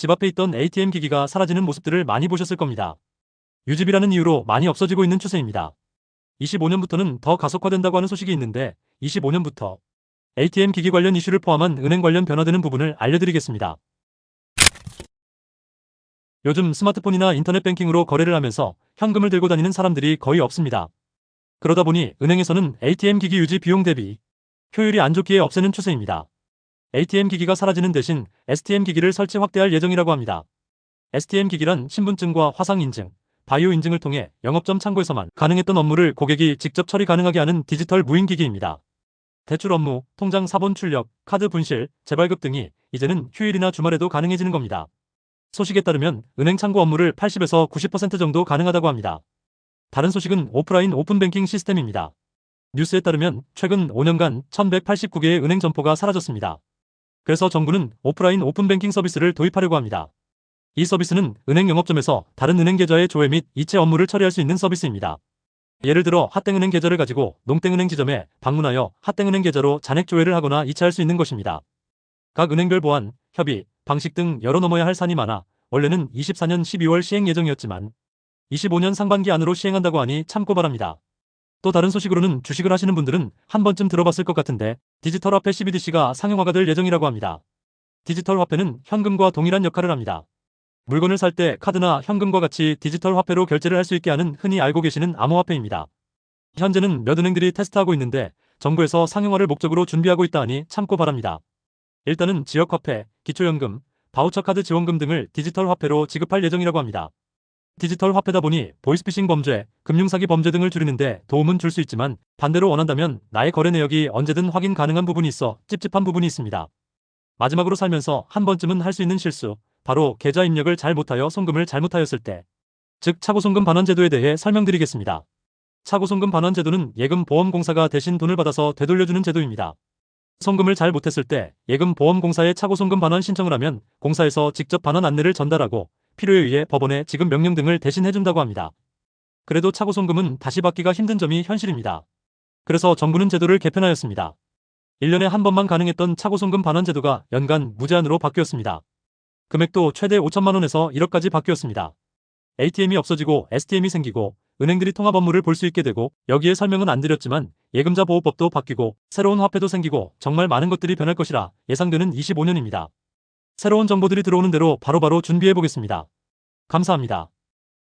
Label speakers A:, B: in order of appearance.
A: 집 앞에 있던 ATM 기기가 사라지는 모습들을 많이 보셨을 겁니다. 유집이라는 이유로 많이 없어지고 있는 추세입니다. 25년부터는 더 가속화된다고 하는 소식이 있는데 25년부터 ATM 기기 관련 이슈를 포함한 은행 관련 변화되는 부분을 알려드리겠습니다. 요즘 스마트폰이나 인터넷 뱅킹으로 거래를 하면서 현금을 들고 다니는 사람들이 거의 없습니다. 그러다 보니 은행에서는 ATM 기기 유지 비용 대비 효율이 안 좋기에 없애는 추세입니다. ATM 기기가 사라지는 대신 STM 기기를 설치 확대할 예정이라고 합니다. STM 기기란 신분증과 화상 인증, 바이오 인증을 통해 영업점 창구에서만 가능했던 업무를 고객이 직접 처리 가능하게 하는 디지털 무인 기기입니다. 대출 업무, 통장 사본 출력, 카드 분실, 재발급 등이 이제는 휴일이나 주말에도 가능해지는 겁니다. 소식에 따르면 은행 창구 업무를 80에서 90% 정도 가능하다고 합니다. 다른 소식은 오프라인 오픈뱅킹 시스템입니다. 뉴스에 따르면 최근 5년간 1189개의 은행 점포가 사라졌습니다. 그래서 정부는 오프라인 오픈뱅킹 서비스를 도입하려고 합니다. 이 서비스는 은행 영업점에서 다른 은행 계좌의 조회 및 이체 업무를 처리할 수 있는 서비스입니다. 예를 들어 핫땡은행 계좌를 가지고 농땡은행 지점에 방문하여 핫땡은행 계좌로 잔액 조회를 하거나 이체할 수 있는 것입니다. 각 은행별 보안, 협의, 방식 등 여러 넘어야 할 산이 많아 원래는 24년 12월 시행 예정이었지만 25년 상반기 안으로 시행한다고 하니 참고 바랍니다. 또 다른 소식으로는 주식을 하시는 분들은 한 번쯤 들어봤을 것 같은데 디지털 화폐 CBDC가 상용화가 될 예정이라고 합니다. 디지털 화폐는 현금과 동일한 역할을 합니다. 물건을 살 때 카드나 현금과 같이 디지털 화폐로 결제를 할 수 있게 하는 흔히 알고 계시는 암호화폐입니다. 현재는 몇 은행들이 테스트하고 있는데 정부에서 상용화를 목적으로 준비하고 있다 하니 참고 바랍니다. 일단은 지역화폐, 기초연금, 바우처 카드 지원금 등을 디지털 화폐로 지급할 예정이라고 합니다. 디지털 화폐다 보니 보이스피싱 범죄, 금융사기 범죄 등을 줄이는데 도움은 줄 수 있지만 반대로 원한다면 나의 거래 내역이 언제든 확인 가능한 부분이 있어 찝찝한 부분이 있습니다. 마지막으로 살면서 한 번쯤은 할 수 있는 실수, 바로 계좌 입력을 잘 못하여 송금을 잘못하였을 때, 즉 차고송금 반환 제도에 대해 설명드리겠습니다. 차고송금 반환 제도는 예금보험공사가 대신 돈을 받아서 되돌려주는 제도입니다. 송금을 잘 못했을 때 예금보험공사에 차고송금 반환 신청을 하면 공사에서 직접 반환 안내를 전달하고 필요에 의해 법원에 지급 명령 등을 대신 해준다고 합니다. 그래도 차고 송금은 다시 받기가 힘든 점이 현실입니다. 그래서 정부는 제도를 개편하였습니다. 1년에 한 번만 가능했던 차고 송금 반환 제도가 연간 무제한으로 바뀌었습니다. 금액도 최대 5천만 원에서 1억까지 바뀌었습니다. ATM이 없어지고 STM이 생기고 은행들이 통합 업무를 볼 수 있게 되고 여기에 설명은 안 드렸지만 예금자 보호법도 바뀌고 새로운 화폐도 생기고 정말 많은 것들이 변할 것이라 예상되는 25년입니다. 새로운 정보들이 들어오는 대로 바로바로 준비해 보겠습니다. 감사합니다.